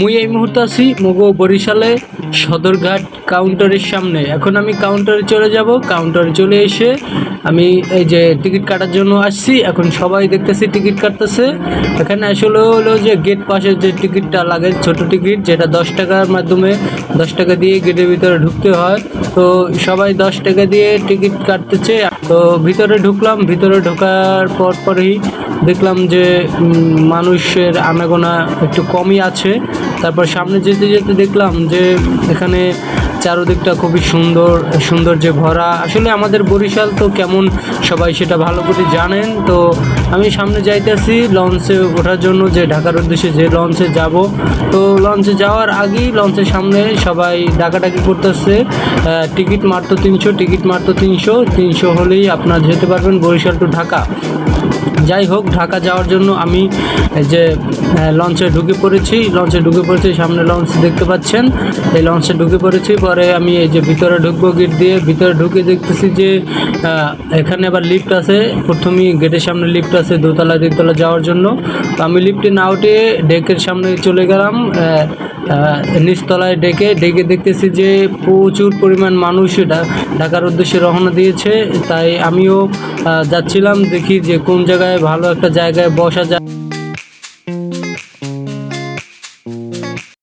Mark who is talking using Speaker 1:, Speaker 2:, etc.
Speaker 1: মুই এই মুহূর্তে আছি মগো বরিশালে সদরঘাট কাউন্টারের সামনে। এখন আমি কাউন্টারে চলে যাব। কাউন্টারে চলে এসে আমি এই যে টিকিট কাটার জন্য আসছি। এখন সবাই দেখতেছি টিকিট কাটতেছে। এখানে আসলে হলো যে গেট পাশের যে টিকিটটা লাগে, ছোট টিকিট, যেটা দশ টাকার মাধ্যমে দশ টাকা দিয়ে গেটের ভিতরে ঢুকতে হয়। তো সবাই দশ টাকা দিয়ে টিকিট কাটতেছে। তো ভিতরে ঢুকলাম। ভিতরে ঢোকার পর পরই দেখলাম যে মানুষের আনাগোনা একটু কমই আছে। তারপর সামনে যেতে যেতে দেখলাম যে, এখানে চারদিকটা খুবই সুন্দর সুন্দর যে ভরা। আসলে আমাদের বরিশাল তো কেমন সবাই সেটা ভালো করে জানেন। তো আমি সামনে যাইতেছি লঞ্চে ওঠার জন্য যে, ঢাকার উদ্দেশ্যে যে লঞ্চে যাব। তো লঞ্চে যাওয়ার আগেই লঞ্চের সামনে সবাই ডাকাডাকি করতেছে। টিকিট মাত্র তিনশো, টিকিট মাত্র তিনশো। তিনশো হলেই আপনার যেতে পারবেন বরিশাল টু ঢাকা। যাই হোক, ঢাকা যাওয়ার জন্য আমি যে লঞ্চে ঢুকে পড়েছি। লঞ্চে ঢুকে পড়েছি, সামনে লঞ্চ দেখতে পাচ্ছেন। এই লঞ্চে ঢুকে পড়েছি, পরে আমি এই যে ভিতরে ঢুকবো গেট দিয়ে। ভিতরে ঢুকে দেখতেছি যে এখানে আবার লিফট আছে। প্রথমেই গেটের সামনে লিফট আছে, দোতলা, তিনতলা যাওয়ার জন্য। তো আমি লিফটে না উঠে ডেকের সামনে চলে গেলাম। নিচতলায় ডেকে ডেকে দেখতেছি যে, প্রচুর পরিমাণ মানুষ ঢাকার উদ্দেশ্যে রওনা দিয়েছে। তাই আমিও যাচ্ছিলাম, দেখি যে কোন জায়গায় ভালো একটা জায়গায় বসা যায়।